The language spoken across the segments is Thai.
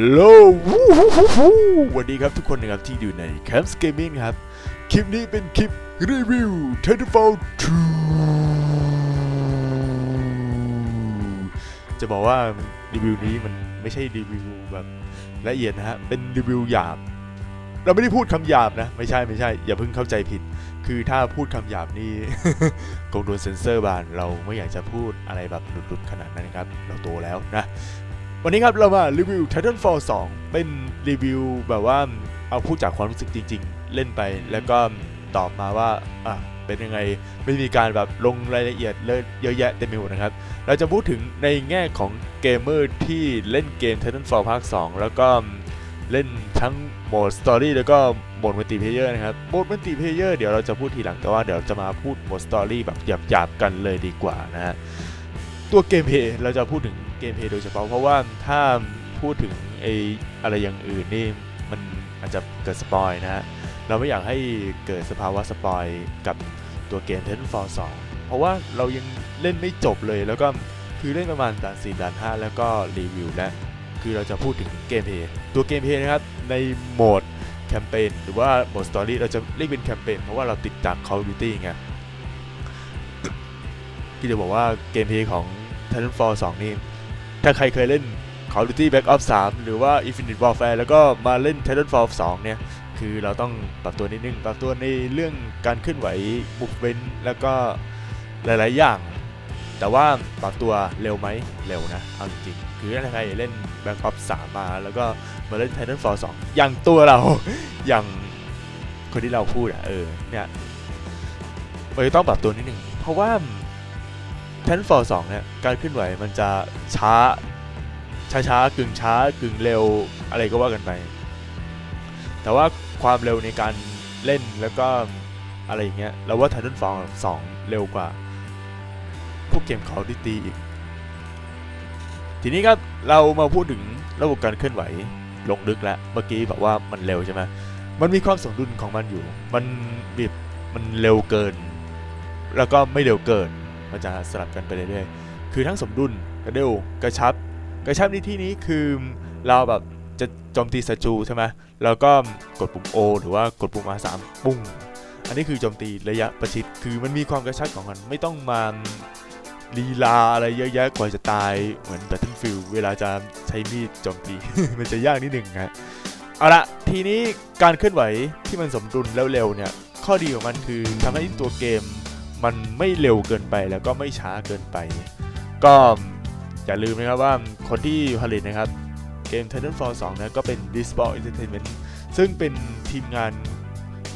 ลโหลวู้ฮู้ฮู้ฮู้สวัสดีครับทุกคนนะครับที่อยู่ใน Camps Gaming ครับ คลิปนี้เป็นคลิปรีวิว Titanfall 2จะบอกว่ารีวิวนี้มันไม่ใช่รีวิวแบบละเอียดนะฮะ เป็นรีวิวหยาบ เราไม่ได้พูดคำหยาบนะ ไม่ใช่ไม่ใช่ อย่าเพิ่งเข้าใจผิด คือถ้าพูดคำหยาบนี่คงโดนเซ็นเซอร์บาน เราไม่อยากจะพูดอะไรแบบหลุดๆขนาดนั้นครับ เราโตแล้วนะ วันนี้ครับเรามารีวิว Titanfall 2 เป็นรีวิวแบบว่าเอาพูดจากความรู้สึกจริง ๆ เล่นไปแล้วก็ตอบมาว่าอะเป็นยังไงไม่มีการแบบลงรายละเอียดเลยเยอะแยะเต็มไปหมดนะครับ เราจะพูดถึงในแง่ของเกมเมอร์ที่เล่นเกม Titanfall ภาค 2 แล้วก็เล่นทั้งโหมดสตอรี่แล้วก็โหมดมัลติเพเยอร์นะครับโหมดมัลติเพเยอร์เดี๋ยวเราจะพูดทีหลังแต่ว่าเดี๋ยวจะมาพูดโหมดสตอรี่แบบหยาบๆกันเลยดีกว่านะฮะตัวเกมเพย์เราจะพูดถึง เกมเพย์โดยเฉพาะเพราะว่าถ้าพูดถึงไออะไรอย่างอื่นนี่มันอาจจะเกิดสปอยนะฮะเราไม่อยากให้เกิดสภาวะสปอยกับตัวเกม Titanfall 2 เพราะว่าเรายังเล่นไม่จบเลยแล้วก็คือเล่นประมาณด่าน4ด่าน5 แล้วก็รีวิวและคือเราจะพูดถึงเกมเพย์ตัวเกมเพย์นะครับในโหมดแคมเปญหรือว่าโหมดสตอรี่เราจะเรียกเป็นแคมเปญเพราะว่าเราติดจาก Call of Duty ไงที่จะบอกว่าเกมเพย์ของ Titanfall 2 นี่ ถ้าใครเคยเล่น Call of Duty Black Ops 3 หรือว่า Infinite Warfare แล้วก็มาเล่น Titanfall 2 เนี่ย คือเราต้องปรับตัวนิดนึง ปรับตัวในเรื่องการเคลื่อนไหวบุกเว้นแล้วก็หลาย ๆ อย่าง แต่ว่าปรับตัวเร็วไหมเร็วนะเอาจริงๆคือถ้าใครเล่น Black Ops 3 มา แล้วก็มาเล่น Titanfall 2 อย่างตัวเรา อย่างคนที่เราพูดอะเออเนี่ยมันต้องปรับตัวนิดนึง เพราะว่า Titanfall 2เนี่ยการเคลื่อนไหวมันจะช้าช้าช้ากึ่งช้ากึ่งเร็วอะไรก็ว่ากันไป แต่ว่าความเร็วในการเล่นแล้วก็อะไรอย่างเงี้ยเราว่า Titanfall 2เร็วกว่า พวกเกม Call of Duty อีก ทีนี้ครับเรามาพูดถึงระบบการเคลื่อนไหวลงลึกแล้วเมื่อกี้บอกว่ามันเร็วใช่ไหมมันมีความสมดุลของมันอยู่ มันบีบมันเร็วเกิน แล้วก็ไม่เร็วเกิน มันจะสลับกันไปเรื่อยๆคือทั้งสมดุลกระเร็วกระชับ กระชับในที่นี้คือเราแบบจะโจมตีศัตรูใช่ไหมแล้วก็กดปุ่ม O หรือว่ากดปุ่ม R3 ปุ้ง อันนี้คือโจมตีระยะประชิด คือมันมีความกระชับของมัน ไม่ต้องมาลีลาอะไรเยอะแยะกว่าจะตายเหมือน Battlefield เวลาจะใช้มีดโจมตี มันจะยากนิดหนึ่งฮะเอาละทีนี้การเคลื่อนไหวที่มันสมดุลแล้วเร็วเนี่ย ข้อดีของมันคือทำให้ตัวเกม มันไม่เร็วเกินไปแล้วก็ไม่ช้าเกินไป ก็อย่าลืมนะครับว่าคนที่ผลิตนะครับเกม Titanfall 2นะก็เป็น Respawn Entertainment ซึ่งเป็นทีมงาน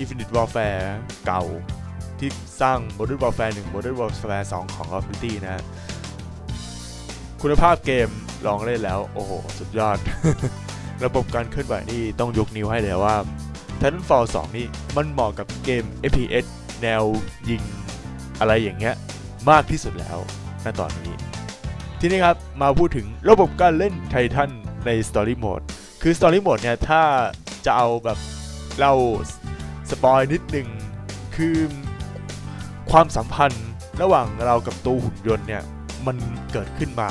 Infinite Warfare เก่า ที่สร้าง Modern Warfare 1 Modern Warfare 2 ของ Call of Duty นะคุณภาพเกมลองเล่นแล้ว โอ้โห สุดยอด ระบบการเคลื่อนไหวนี่ต้องยกนิ้วให้เลยว่า Titanfall 2 นี่มันเหมาะกับเกม FPS แนวยิง อะไรอย่างเงี้ยมากที่สุดแล้วณตอนนี้ ทีนี้ครับ มาพูดถึงระบบการเล่นไททันใน Story Mode คือ Story Mode เนี่ย ถ้าจะเอาแบบเราสปอยนิดนึง คือความสัมพันธ์ระหว่างเรากับตัวหุ่นยนต์เนี่ย มันเกิดขึ้นมา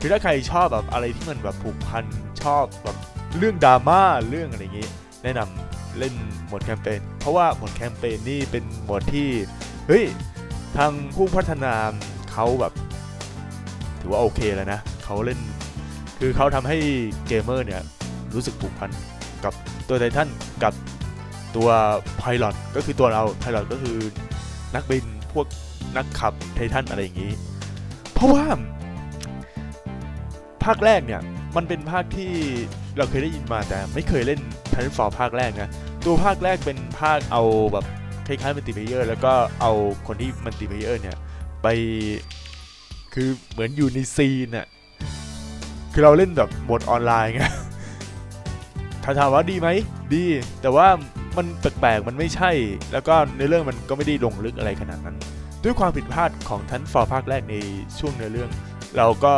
คือถ้าใครชอบแบบอะไรที่มันแบบผูกพันชอบแบบเรื่องดราม่าเรื่องอะไรอย่างงี้ แนะนำเล่นโหมดแคมเปญเพราะว่าโหมดแคมเปญนี่เป็นโหมดที่ เฮ้ยทางผู้พัฒนาเขาแบบ ถือว่าโอเคแล้วนะเขาเล่น คือเขาทำให้เกมเมอร์เนี่ย รู้สึกผูกพันกับตัวไททันกับตัวไพลอตก็คือตัวเราไพลอตก็คือนักบินพวกนักขับไททันอะไรอย่างนี้ เพราะว่า ภาคแรกเนี่ย มันเป็นภาคที่เราเคยได้ยินมาแต่ไม่เคยเล่น Titanfall ภาคแรกนะ ตัวภาคแรกเป็นภาคเอาแบบ คล้ายๆมัลติเพเยอร์แล้วก็เอาคนที่มัลติเพเยอร์เนี่ย ไปคือเหมือนอยู่ในซีนน่ะคือเราเล่นแบบโหมดออนไลน์ไงถ้าถามว่าดีไหมดี แต่ว่ามันแปลกๆ มันไม่ใช่ แล้วก็ในเรื่องมันก็ไม่ได้ลงลึกอะไรขนาดนั้น ด้วยความผิดพลาดของทันฟอร์ภาคแรกในช่วงเนื้อเรื่อง เราก็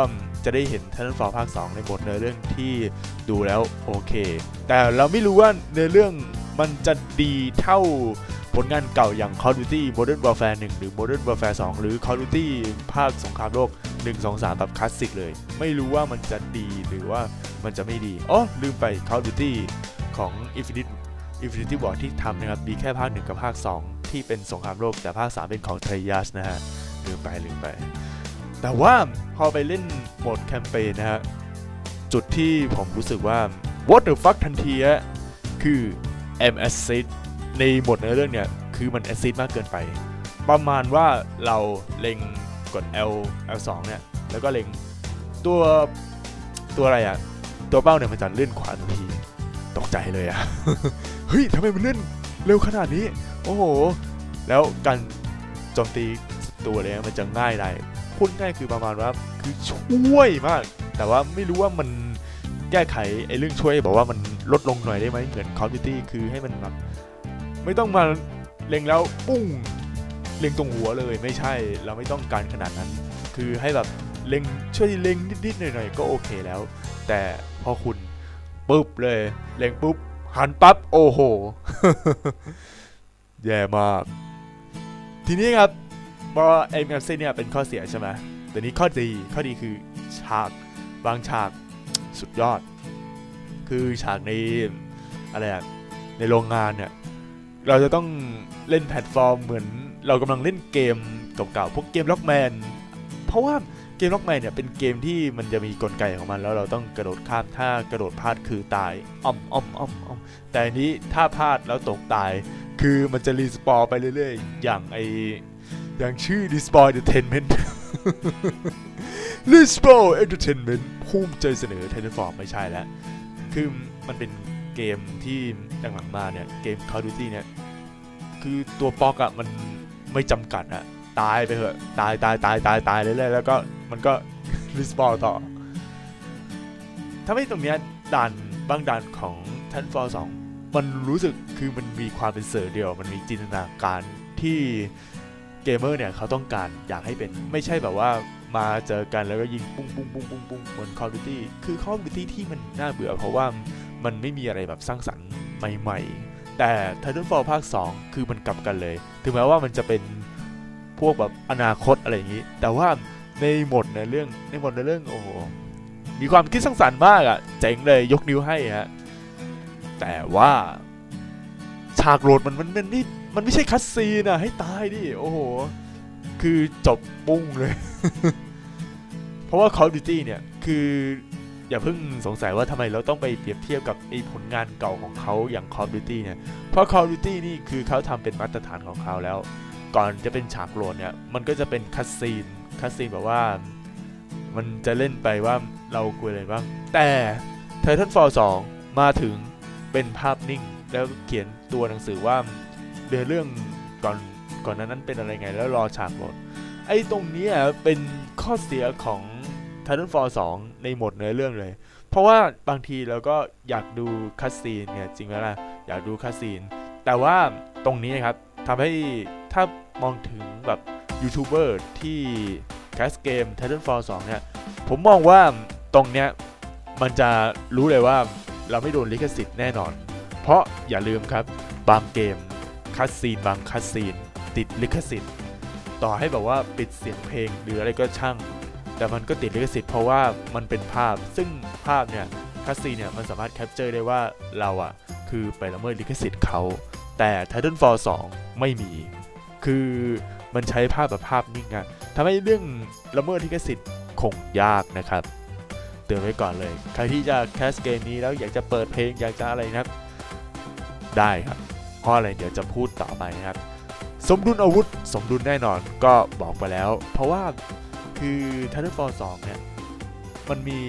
จะได้เห็นทันฟอร์ภาค 2 ในบทเนื้อเรื่องที่ดูแล้วโอเค แต่เราไม่รู้ว่าเนื้อเรื่องมันจะดีเท่า ผลงานเก่าอย่าง Call of Duty Modern Warfare 1 หรือ Modern Warfare 2 หรือ Call of Duty ภาคสงครามโลก 1 2 3แบบคลาสสิกเลย ไม่รู้ว่ามันจะดีหรือว่ามันจะไม่ดีอ๋อลืมไป Call of Duty ของ Infinite Infinity War ที่ทำนะครับมีแค่ภาค 1 กับภาค 2 ที่เป็นสงครามโลก แต่ภาค 3 เป็นของเทรยัสนะฮะลืมไปลืมไป แต่ว่าพอไปเล่นโหมดแคมเปญนะฮะจุดที่ผมรู้สึกว่า what the fuck ทันทีอะคือ M Assist ในโหมดในเรื่องเนี่ยคือมัน Assist มากเกินไป ประมาณว่าเราเล็งกด L L2 เนี่ยแล้วก็เล็งตัวตัวอะไรอะตัวเป้าเนี่ยมันจะเลื่อนขวาทันทีตกใจเลยอะเฮ้ยทำไมมันเลื่อนเร็วขนาดนี้ โอ้โห แล้วการโจมตีตัวเลยมันจะง่ายได้พูดง่ายคือประมาณว่าคือช่วยมาก แต่ว่าไม่รู้ว่ามันแก้ไขไอ้เรื่องช่วยบอกว่ามันลดลงหน่อยได้ไหมเหมือน Call of Duty คือให้มันแบบ ไม่ต้องมาเล็งแล้วปุ้งเล็งตรงหัวเลยไม่ใช่เราไม่ต้องการขนาดนั้น คือให้แบบเล็งช่วยเล็งนิดๆหน่อยๆก็โอเคแล้ว แต่พอคุณปุ๊บเลยเล็งปุ๊บหันปั๊บโอ้โหแย่มาก ทีนี้ครับพอไอ้แมปซี่เนี่ยเป็นข้อเสียใช่ไหมแต่นี้ข้อดีข้อดีคือฉากบางฉากสุดยอด คือฉากในอะไรอะในโรงงานเนี่ย เราจะต้องเล่นแพลตฟอร์มเหมือนเรากำลังเล่นเกมเก่าๆพวกเกมล็อกแมนเพราะว่าเกมล็อกแมนเนี่ยเป็นเกมที่มันจะมีกลไกของมัน แล้วเราต้องกระโดดข้ามถ้ากระโดดพลาดคือตายอ้อมอ้อมอ้อมอ้อมแต่อันนี้ถ้าพลาดแล้วตกตาย คือมันจะรีสปอร์ไปเรื่อยๆ อย่างไออย่างชื่อ Respawn Entertainment Respawn Entertainment ภูมิใจเสนอ Titanfall ไม่ใช่แล้วคือมันเป็น เกมที่หลังๆมาเนี่ยเกม Call of Duty เนี่ยคือตัวปอกอะมันไม่จำกัดอะตายไปเถอะตายตายตายตายตายเรื่อยๆแล้วก็มันก็รีสปอร์ต่อทำให้ตรงเนี้ยด่านบางด่านของ Titanfall 2มันรู้สึกคือมันมีความเป็นเสือเดียว มันมีจินตนาการที่เกมเมอร์เนี่ยเขาต้องการอยากให้เป็นไม่ใช่แบบว่ามาเจอกันแล้วก็ยิงปุ้งปุ้งปุ้งปุ้งปุ้งเหมือน Call of Duty คือ Call of Duty ที่มันน่าเบื่อเพราะว่า มันไม่มีอะไรแบบสร้างสรรค์ใหม่ ๆ แต่ Titanfall ภาค 2 คือมันกลับกันเลย ถึงแม้ว่ามันจะเป็นพวกแบบอนาคตอะไรอย่างนี้ แต่ว่าในหมดในเรื่องในหมดในเรื่องโอ้โหมีความคิดสร้างสรรค์มากอะ่ะ เจ๋งเลยยกนิ้วให้ฮะ แต่ว่าฉากโหลดมันมันมันนี่มันไม่ใช่คัสซีนอะให้ตายดิ โอ้โห คือจบปุ้งเลย เพราะว่า Call of Duty เนี่ย คือ อย่าเพิ่งสงสัยว่าทำไมเราต้องไปเปรียบเทียบกับไอ้ผลงานเก่าของเขาอย่าง Call of Duty เนี่ย เพราะ Call of Duty นี่คือเขาทำเป็นมาตรฐานของเขาแล้ว ก่อนจะเป็นฉากโหลดเนี่ย มันก็จะเป็นคัสซีน คัสซีนแบบว่า มันจะเล่นไปว่าเราคุยอะไรบ้าง แต่ Titanfall 2 มาถึงเป็นภาพนิ่ง แล้วเขียนตัวหนังสือว่าเดือเรื่องก่อนก่อนนั้นนั้นเป็นอะไรไงแล้วรอฉากโหลด ไอ้ตรงนี้เป็นข้อเสียของ Titanfall 2 ในหมดเนื้อเรื่องเลย เพราะว่าบางทีเราก็อยากดูคัสซีนเนี่ยจริงไหมล่ะ อยากดูคัสซีน แต่ว่าตรงนี้นะครับทำให้ถ้ามองถึงแบบยูทูบเบอร์ที่แคสเกม Titanfall 2 เนี่ย ผมมองว่าตรงเนี้ยมันจะรู้เลยว่าเราไม่โดนลิขสิทธิ์แน่นอน เพราะอย่าลืมครับ บางเกมคัสซีนบางคัสซีนติดลิขสิทธิ์ ต่อให้แบบว่าปิดเสียงเพลงหรืออะไรก็ช่าง แต่มันก็ติดลิขสิทธิ์เพราะว่ามันเป็นภาพ ซึ่งภาพเนี่ยคัสซีเนี่ยมันสามารถแคปเจอร์ได้ว่าเราอะคือไปละเมิดลิขสิทธิ์เขา แต่ Titanfall 2 ไม่มี คือมันใช้ภาพแบบภาพนิ่งอะทำให้เรื่องละเมิดลิขสิทธิ์คงยากนะครับ เตือนไว้ก่อนเลย ใครที่จะแคสเกมนี้แล้วอยากจะเปิดเพลงอยากจะอะไรนะได้ครับเพราะอะไรเดี๋ยวจะพูดต่อไปนะครับ สมดุลอาวุธ สมดุลแน่นอนก็บอกไปแล้ว เพราะว่า คือ Titanfall 2เนี่ยมันมี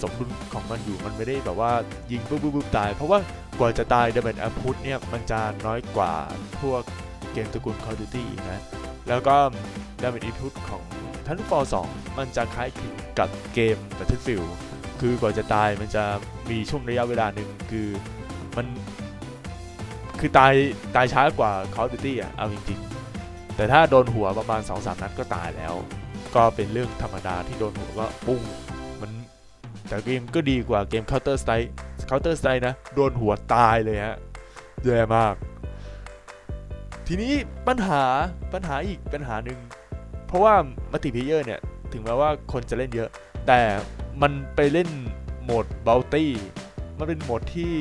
สมดุลของมันอยู่มันไม่ได้แบบว่ายิงปุ๊บปุ๊บปุ๊บตาย เพราะว่ากว่าจะตายดาเมจอัพพุทเนี่ยมันจะน้อยกว่าพวกเกมตระกูล Call of Duty อีกนะแล้วก็ดาเมจอัพพุทของ Titanfall 2มันจะคล้ายคลึงกับเกม Battlefield คือกว่าจะตายมันจะมีช่วงระยะเวลาหนึ่งคือมันคือตายตายช้ากว่า Call of Duty อะเอาจริงๆ แต่ถ้าโดนหัวประมาณ 2-3 นัดก็ตายแล้ว ก็เป็นเรื่องธรรมดาที่โดนหัวก็ปุ้งมันแต่เกมก็ดีกว่าเกม Counter Strike Counter Strike นะ โดนหัวตายเลยฮะแย่มาก ทีนี้ปัญหาปัญหาอีกปัญหาหนึ่งเพราะว่ามัลติเพเยอร์เนี่ย ถึงแม้ว่าคนจะเล่นเยอะ แต่มันไปเล่นโหมดบัลตี้มันเป็นโหมดที่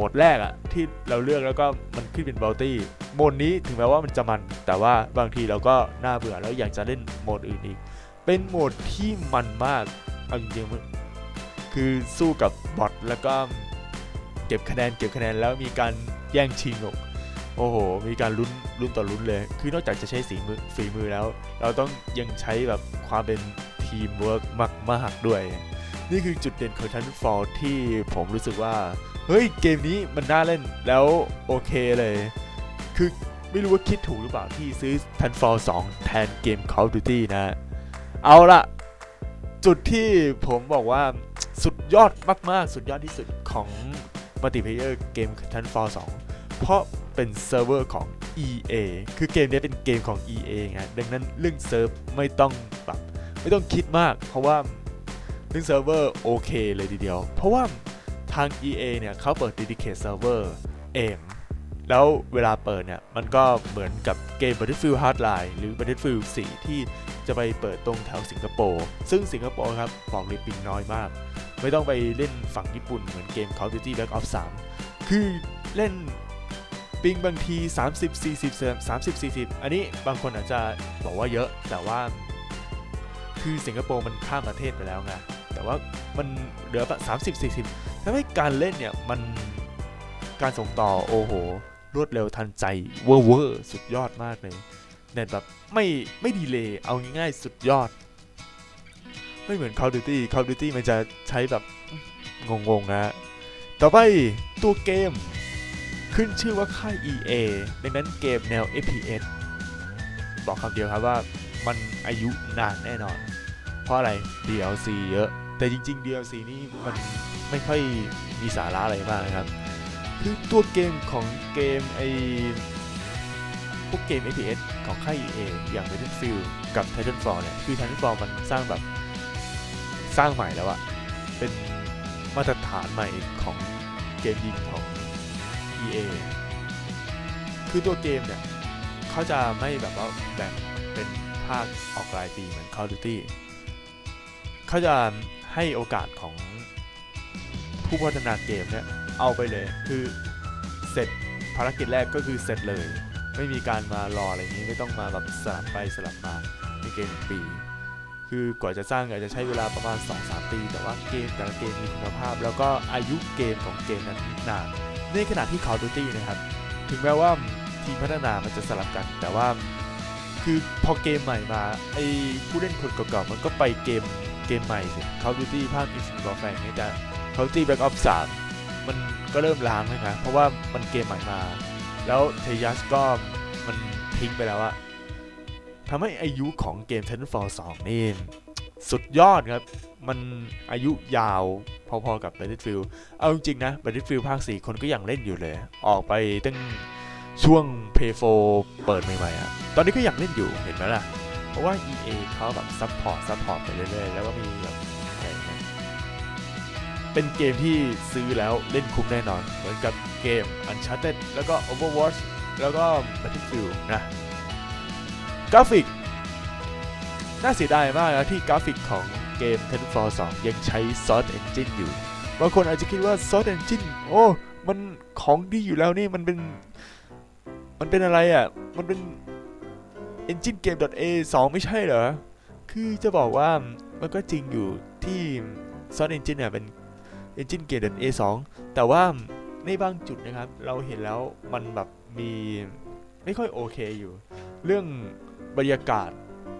มดแรกอะที่เราเลือกแล้วก็มันขึ้นเป็นบัลตี้โหมดนี้ถึงแม้ว่ามันจะมัน แต่ว่าบางทีเราก็น่าเบื่อแล้วอยากจะเล่นโหมดอื่นอีก เป็นโหมดที่มันมากเอาจริงๆคือสู้กับบอทแล้วก็เก็บคะแนนเก็บคะแนนแล้วมีการแย่งชิงอกโอ้โห มีการลุ้นลุ้นต่อลุ้นเลย คือนอกจากจะใช้สีมือฝีมือแล้ว เราต้องยังใช้แบบความเป็นทีมเวิร์กมาก ๆ ด้วย นี่คือจุดเด่นของ Titanfall ที่ผมรู้สึกว่า เฮ้ยเกมนี้มันน่าเล่นแล้วโอเคเลย คือไม่รู้ว่าคิดถูกหรือเปล่าที่ซื้อ Titanfall 2 แทนเกม Call of Duty นะ เอาละจุดที่ผมบอกว่าสุดยอดมาก ๆ สุดยอดที่สุดของมัลติเพเยอร์เกม Titanfall 2 เพราะเป็นเซิร์ฟเวอร์ของ EA คือเกมนี้เป็นเกมของ EA ไงดังนั้นเรื่องเซิร์ฟไม่ต้องปรับไม่ต้องคิดมาก เพราะว่าเรื่องเซิร์ฟเวอร์โอเคเลยทีเดียว เพราะว่า ทาง EA เนี่ยเขาเปิด dedicate server เอง แล้วเวลาเปิดเนี่ย มันก็เหมือนกับเกม Battlefield Hardline หรือ Battlefield 4 ที่จะไปเปิดตรงแถวสิงคโปร์ ซึ่งสิงคโปร์ครับบอกเลยปิงน้อยมาก ไม่ต้องไปเล่นฝั่งญี่ปุ่นเหมือนเกม Call of Duty Black Ops 3 คือเล่นปิงบางที 30 40 30 40 อันนี้บางคนอาจจะบอกว่าเยอะ แต่ว่า คือสิงคโปร์มันข้ามประเทศไปแล้วไง แต่ว่ามันเหลือแบบ30 40 ทำให้การเล่นเนี่ยมันการส่งต่อโอ้โห รวดเร็วทันใจเวอร์เวอร์สุดยอดมากเลยเน็ตแบบไม่ไม่ดีเลยเอาง่ายๆสุดยอด ไม่เหมือน Call of Duty Call of Duty มันจะใช้แบบงงๆนะต่อไปตัวเกมขึ้นชื่อว่าค่าย EA ดังนั้นเกมแนว FPS บอกคำเดียวครับว่ามันอายุนานแน่นอน เพราะอะไร DLC เยอะ แต่จริง ๆ DLC นี่มันไม่ค่อยมีสาระอะไรมากนะครับคือตัวเกมของเกมไอพวกเกม FPS ของค่าย EA อย่าง Battlefield กับ Titanfall เนี่ย คือ Titanfall มันสร้างแบบสร้างใหม่แล้วอะเป็นมาตรฐานใหม่ของเกมยิงของ EA คือตัวเกมเนี่ย เขาจะไม่แบบว่าแบ่งเป็นภาคออกรายปีเหมือน Call of Duty เขาจะ ให้โอกาสของผู้พัฒนาเกมเนี่ยเอาไปเลยคือเสร็จภารกิจแรกก็คือเสร็จเลย ไม่มีการมารออะไรนี้ไม่ต้องมาแบบสลับไปสลับมาในเกมหนึ่งปี คือกว่าจะสร้างอาจจะใช้เวลาประมาณ 2-3 ปี แต่ว่าเกมแต่ละเกมมีคุณภาพ แล้วก็อายุเกมของเกมนั้นนานในขณะที่ Call of Duty นะครับ ถึงแม้ว่าทีมพัฒนามันจะสลับกัน แต่ว่าคือพอเกมใหม่มาไอ้ผู้เล่นคนเก่าๆมันก็ไปเกม เกมใหม่สิ Call of Duty ภาค Infinite Warfare นี่จะ Call of Duty Black Ops 3มันก็เริ่มล้างเลยนะเพราะว่ามันเกมใหม่มา แล้วเทยัสก็มันทิ้งไปแล้วอะทำให้อายุของเกม Titanfall 2นี่สุดยอดครับ มันอายุยาวพอๆกับ Battlefield เอาจริงๆนะ Battlefield ภาค 4 คนก็ยังเล่นอยู่เลย ออกไปตั้งช่วง Play 4เปิดใหม่ๆอะตอนนี้ก็ยังเล่นอยู่เห็นไหมล่ะ เพราะว่า EA เขาแบบซัพพอร์ตซัพพอร์ตไปเรื่อยๆ แล้วก็มีแบบเป็นเกมที่ซื้อแล้วเล่นคุ้มแน่นอน เหมือนกับเกม Uncharted แล้วก็ Overwatch แล้วก็ Battlefield นะกราฟิก น่าเสียดายมากนะที่กราฟิกของเกม Titanfall 2 ยังใช้ Source Engine อยู่ บางคนอาจจะคิดว่า Source Engine โอ้ มันของดีอยู่แล้วนี่ มันเป็น มันเป็นอะไรอะ มันเป็น Engine Game A 2 ไม่ใช่เหรอ คือจะบอกว่ามันก็จริงอยู่ที่ Source Engine เนี่ยเป็น Engine Game A 2 แต่ว่าในบางจุดนะครับ เราเห็นแล้วมันแบบมีไม่ค่อยโอเคอยู่ เรื่องบรรยากาศ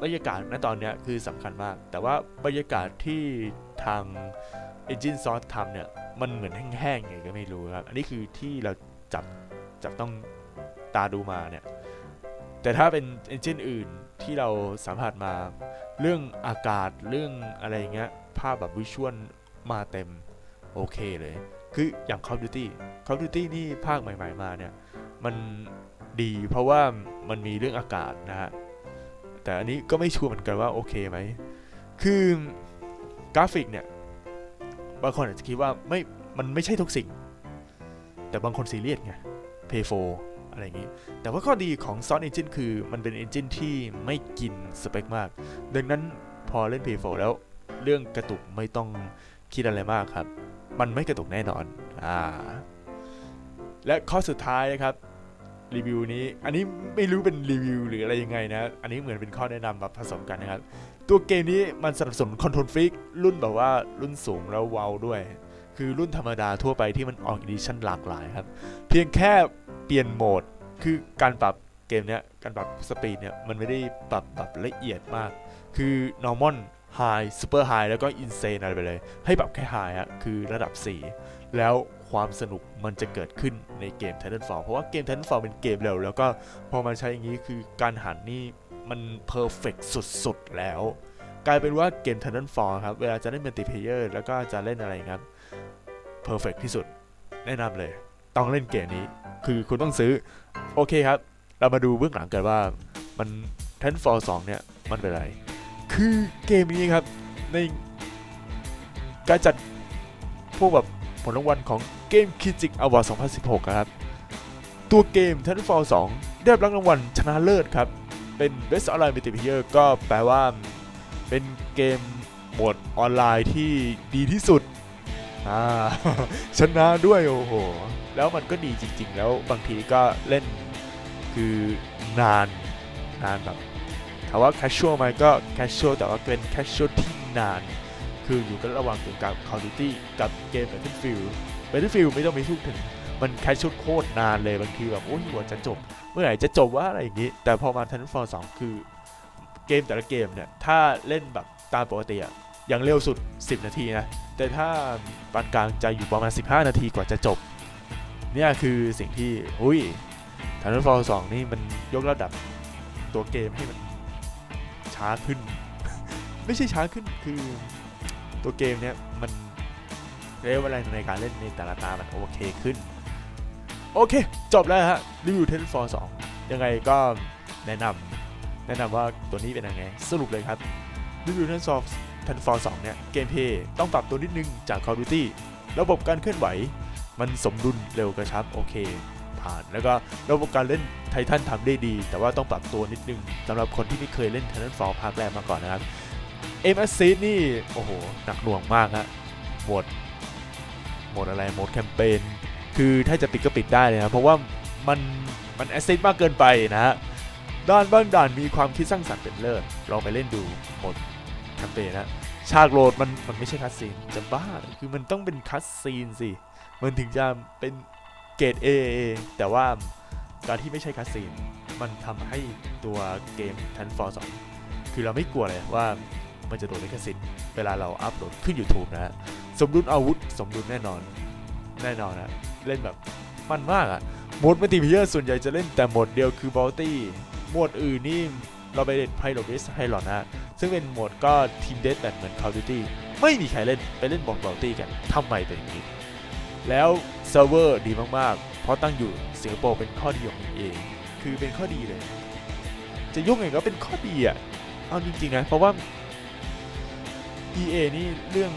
บรรยากาศณตอนนี้คือสำคัญมาก แต่ว่าบรรยากาศที่ทาง Engine Source ทำเนี่ย มันเหมือนแห้งๆไงก็ไม่รู้ครับ อันนี้คือที่เราจับจับต้องตาดูมาเนี่ย แต่ถ้าเป็น Engine อื่นที่เราสัมผัสมา เรื่องอากาศเรื่องอะไรเงี้ยภาพแบบวิชวลมาเต็มโอเคเลย คืออย่าง Call of Duty Call of Duty นี่ภาคใหม่ ๆ มาเนี่ย มันดีเพราะว่ามันมีเรื่องอากาศนะฮะ แต่อันนี้ก็ไม่ชัวร์เหมือนกันว่าโอเคไหม คือกราฟิกเนี่ย บางคนอาจจะคิดว่าไม่ มันไม่ใช่ทุกสิ่ง แต่บางคนซีเรียสไง Play 4 อะไรอย่างนี้ แต่ว่าข้อดีของ Source Engine คือมันเป็น Engine ที่ไม่กินสเปคมาก ดังนั้นพอเล่น PS4 แล้วเรื่องกระตุกไม่ต้องคิดอะไรมากครับ มันไม่กระตุกแน่นอน อ่า และข้อสุดท้ายนะครับรีวิวนี้ อันนี้ไม่รู้เป็นรีวิวหรืออะไรยังไงนะ อันนี้เหมือนเป็นข้อแนะนำแบบผสมกันนะครับ ตัวเกมนี้มันสนับสนุนคอนโทรลฟิกรุ่นแบบว่ารุ่นสูงแล้วเวาด้วย คือรุ่นธรรมดาทั่วไปที่มันออกอีดิชั่นหลากหลายครับ เพียงแค่เปลี่ยนโหมดคือการปรับเกมเนี้ยการปรับสปีดเนี่ยมันไม่ได้ปรับแบบละเอียดมาก คือ normal high super high แล้วก็ insane อะไรไปเลย ให้ปรับแค่ high อะคือระดับ 4 แล้วความสนุกมันจะเกิดขึ้นในเกม Titanfall เพราะว่าเกม Titanfall เป็นเกมเร็ว แล้วก็พอมาใช้อย่างนี้คือการหันนี่มันเพอร์เฟกสุด ๆ แล้ว กลายเป็นว่าเกม Titanfall ครับ เวลาจะเล่นมัลติเพเยอร์แล้วก็จะเล่นอะไรครับ เพอร์เฟกที่สุด แนะนำเลย ต้องเล่นเกมนี้ คือคุณต้องซื้อ โอเคครับ เรามาดูเบื้องหลังกันว่า มัน Titanfall 2เนี่ย มันเป็นอะไร คือเกมนี้ครับ ในการจัดพวกแบบผลรางวัลของเกมคิจิกอวอร์ด2016 ครับ ตัวเกม Titanfall 2ได้รับรางวัลชนะเลิศครับ เป็น Best Online Multiplayer ก็แปลว่าเป็นเกมโหมดออนไลน์ที่ดีที่สุด อ่าชนะด้วยโอ้โห แล้วมันก็ดีจริง ๆ แล้วบางทีก็เล่นคือนานนานแบบถามว่า casual ไหมก็ casual แต่ว่าเป็น casual ที่นาน คืออยู่กันระหว่างเกี่ยวกับ Call of Duty กับเกม Battlefield Battlefield ไม่ต้องมีพูดถึง มัน casual โคตรนานเลยบางทีแบบโอ้ยหัวจะจบ เมื่อไหร่จะจบว่าอะไรอย่างนี้ แต่พอมา Titanfall 2คือเกมแต่ละเกมเนี่ย ถ้าเล่นแบบตามปกติอะ อย่างเร็วสุด 10 นาทีนะ แต่ถ้าปานกลางจะอยู่ประมาณ 15 นาทีกว่าจะจบ เนี่ยคือสิ่งที่อุ้ย Titanfall 2นี่มันยกระดับตัวเกมให้มันช้าขึ้น ไม่ใช่ช้าขึ้นคือตัวเกมเนี้ยมันเรียกว่าอะไรในการเล่นในแต่ละตามันโอเคขึ้น โอเค จบแล้วฮะรีวิว Titanfall 2ยังไงก็แนะนำแนะนำว่าตัวนี้เป็นยังไง สรุปเลยครับรีวิว Titanfall Titanfall 2 เนี่ย เกมเพย์ต้องปรับตัวนิดนึงจาก Call of Duty ระบบการเคลื่อนไหว มันสมดุลเร็วกระชับโอเค ผ่าน แล้วก็ระบบการเล่นไททันทำได้ดี แต่ว่าต้องปรับตัวนิดนึงสำหรับคนที่ไม่เคยเล่น Titanfall ภาคแรกมาก่อนนะครับ m s c นี่ โอ้โห หนักหน่วงมากฮะโหมดโหมดอะไรโหมดแคมเปญคือถ้าจะปิดก็ปิดได้เลยนะเพราะว่ามันมันแอสเซทมากเกินไปนะฮะด้านบางด่านมีความคิดสร้างสรรค์เป็นเลิศลองไปเล่นดูหมดแคมเปญนะ ฉากโหลดมันมันไม่ใช่คัสซีนจะบ้าคือมันต้องเป็นคัสซีนสิมันถึงจะเป็นเกรด A แต่ว่าการที่ไม่ใช่คัสซีนมันทำให้ตัวเกม Titanfall 2คือเราไม่กลัวเลยว่ามันจะโดนลิขสิทธิ์เวลาเราอัพโหลดขึ้น YouTube นะสมดุลอาวุธสมดุลแน่นอนแน่นอนนะเล่นแบบมันมากอะโหมดมัลติเพเยอร์ส่วนใหญ่จะเล่นแต่โหมดเดียวคือบอลตี้โหมดอื่นนี่เราไปเล่นไพโลเ a สไฮลอนะ ซึ่งเป็นโหมดก็ทีมเดสแบบเหมือน Call of Duty ไม่มีใครเล่นไปเล่นบอลบอลตี้กันทำไมเป็นอย่างนี้ แล้วเซิร์ฟเวอร์ดีมากๆ เพราะตั้งอยู่สิงคโปร์เป็นข้อดีของมันเอง คือเป็นข้อดีเลย จะยุ่งไงก็เป็นข้อดีอะ เอาจริงๆนะเพราะว่า EA นี่เรื่อง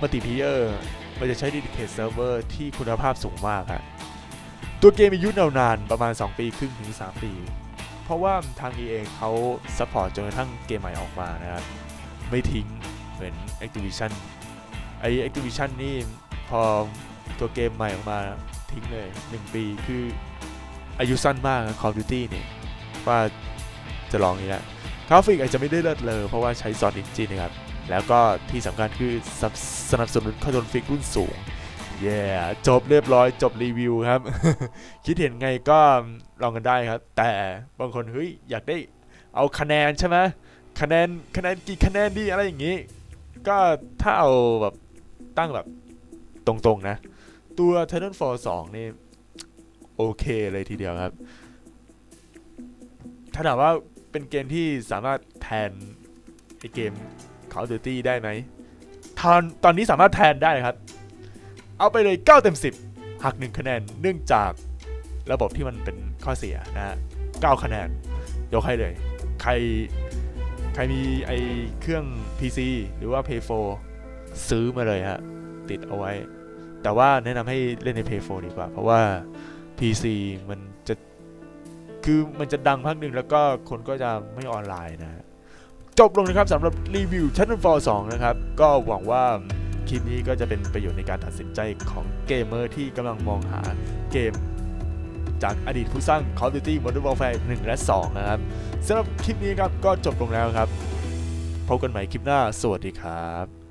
มัลติเพเยอร์มันจะใช้ dedicated server ที่คุณภาพสูงมากครับตัวเกมมีอายุนานประมาณ 2 ปีครึ่งถึง 3 ปี เพราะว่าทาง EA เขาซัพพอร์ตจนกระทั่งเกมใหม่ออกมานะครับ ไม่ทิ้งเหมือน Activision ไอ Activision นี่พอตัวเกมใหม่ออกมาทิ้งเลย 1 ปีคืออายุสั้นมาก Call of Duty เนี่ยว่าจะลองนี้แหละกราฟิกอาจจะไม่ได้เลิศเลย เพราะว่าใช้ซอนอินจินนะครับ แล้วก็ที่สำคัญคือสนับสนุนคอนโทรลฟิกรุ่นสูง เย้จบเรียบร้อยจบรีวิวครับ คิดเห็นไงก็ลองกันได้ครับ แต่บางคนเฮ้ยอยากได้เอาคะแนนใช่ไหมคะแนนคะแนนกี่คะแนนดีอะไรอย่างนี้ ก็ถ้าเอาแบบตั้งแบบตรงๆนะ ตัว Titanfall 2 นี่ โอเคเลยทีเดียวครับ ถ้าถามว่าเป็นเกมที่สามารถแทนไอเกม Call of Duty ได้ไหมตอนตอนนี้สามารถแทนได้ครับ เอาไปเลย 9 เต็ม 10 หัก 1 คะแนนเนื่องจากระบบที่มันเป็นข้อเสียนะฮะ9คะแนนยกให้เลย ใครใครมีไอเครื่อง PC หรือว่า Play 4ซื้อมาเลยฮะ ติดเอาไว้ แต่ว่าแนะนำให้เล่นใน Play 4ดีกว่า เพราะว่า PC มันจะคือมันจะดังพักหนึ่งแล้วก็คนก็จะไม่ออนไลน์นะฮะจบลงนะครับสำหรับรีวิว Titanfall 2 นะครับ ก็หวังว่า คลิปนี้ก็จะเป็นประโยชน์ในการตัดสินใจของเกมเมอร์ที่กำลังมองหาเกมจากอดีตผู้สร้าง Call of Duty Modern Warfare 1 และ 2 นะครับสำหรับคลิปนี้ครับก็จบลงแล้วครับ พบกันใหม่คลิปหน้า สวัสดีครับ